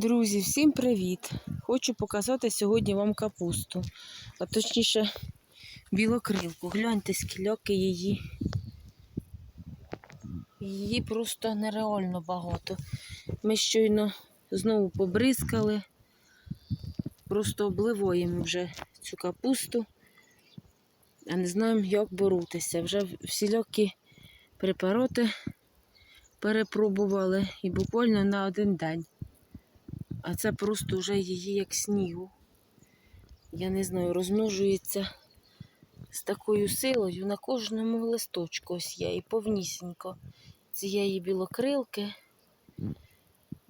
Друзі, всім привіт! Хочу показати сьогодні вам капусту, а точніше білокрилку. Гляньте, скільки її. Її просто нереально багато. Ми щойно знову побризкали, просто обливаємо вже цю капусту, а не знаємо, як боротися. Вже всілякі препарати перепробували і буквально на один день. А це просто вже її як снігу. Я не знаю, розмножується з такою силою на кожному листочку. Ось є і повнісінько цієї білокрилки.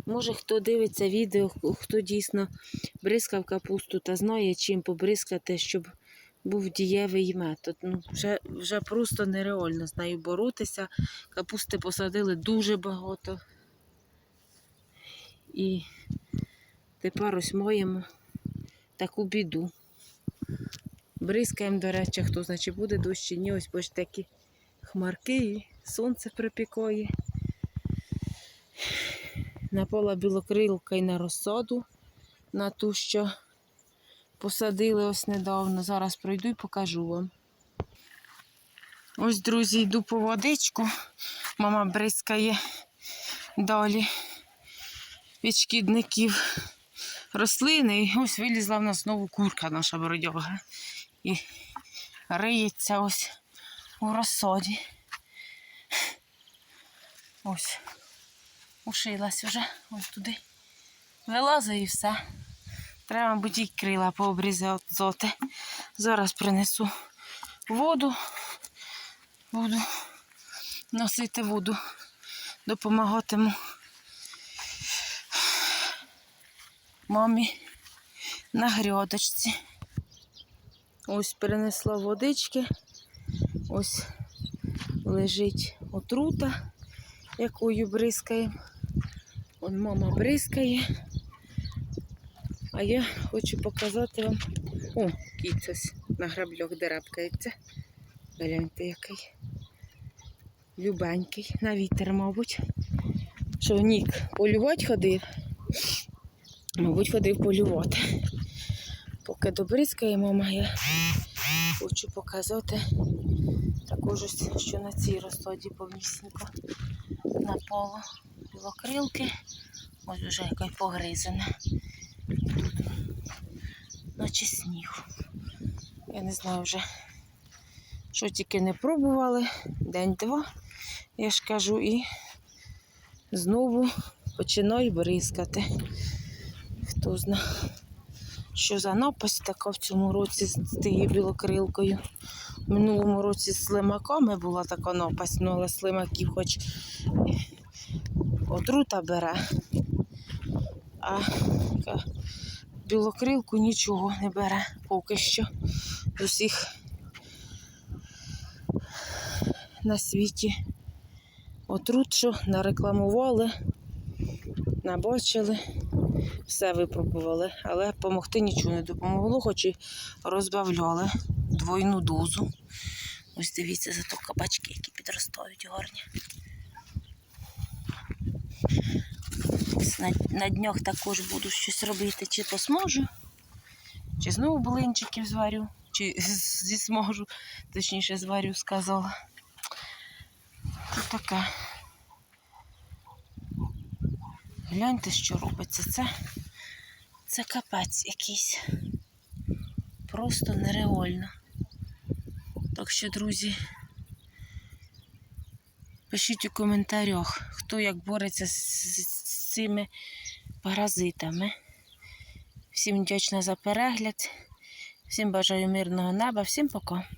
Може, хто дивиться відео, хто дійсно бризкав капусту та знає, чим побризкати, щоб був дієвий метод. Ну, вже, вже просто нереально з нею боротися. Капусти посадили дуже багато. І Тепер ось маємо таку біду. Бризкаємо, до речі, хто значить буде дощ чи ні. Ось бачите, такі хмарки і сонце припікає. Напала білокрилка і на розсаду, на ту, що посадили ось недавно. Зараз пройду і покажу вам. Ось, друзі, йду по водичку. Мама бризкає далі від шкідників рослини. І ось вилізла в нас знову курка наша бородьога. І риється ось у розсаді. Ось. Ушилась вже ось туди. Вилазить і все. Треба, мабуть, і крила пообрізати. Зараз принесу воду. Буду носити воду, допомагатиму. Мамі на грядочці. Ось перенесла водички, ось лежить отрута, якою бризкаємо. Вон мама бризкає. А я хочу показати вам. О, кіт ось на грабльох дерапкається. Гляньте який. Любенький, на вітер, мабуть. Що Нік полювати ходив. Мабуть, ходив полювати. Поки добризкає мама, я хочу показати також, ось, що на цій розсаді повнісінько напало білокрилки. Ось вже якась погризана. Наче сніг. Я не знаю вже, що тільки не пробували. День-два, я ж кажу, і знову починаю бризкати. Хто зна, що за напасть така в цьому році з тією білокрилкою. В минулому році з слимаками була така напасть, ну, але слимаків хоч отрута бере, а білокрилку нічого не бере поки що з усіх на світі. Отрут, що нарекламували, набачили все випробували, але допомогти нічого не допомогло, хоч і розбавляли двойну дозу. Ось дивіться, зато кабачки, які підростають гарні. На, на днях також буду щось робити, чи посможу, чи знову блинчиків зварю, чи зі зможу, точніше зварю, сказала. Тут така. Гляньте, що робиться. Це, це капець якийсь. Просто нереально. Так що, друзі, пишіть у коментарях, хто як бореться з, з, з цими паразитами. Всім вдячна за перегляд. Всім бажаю мирного неба, всім пока.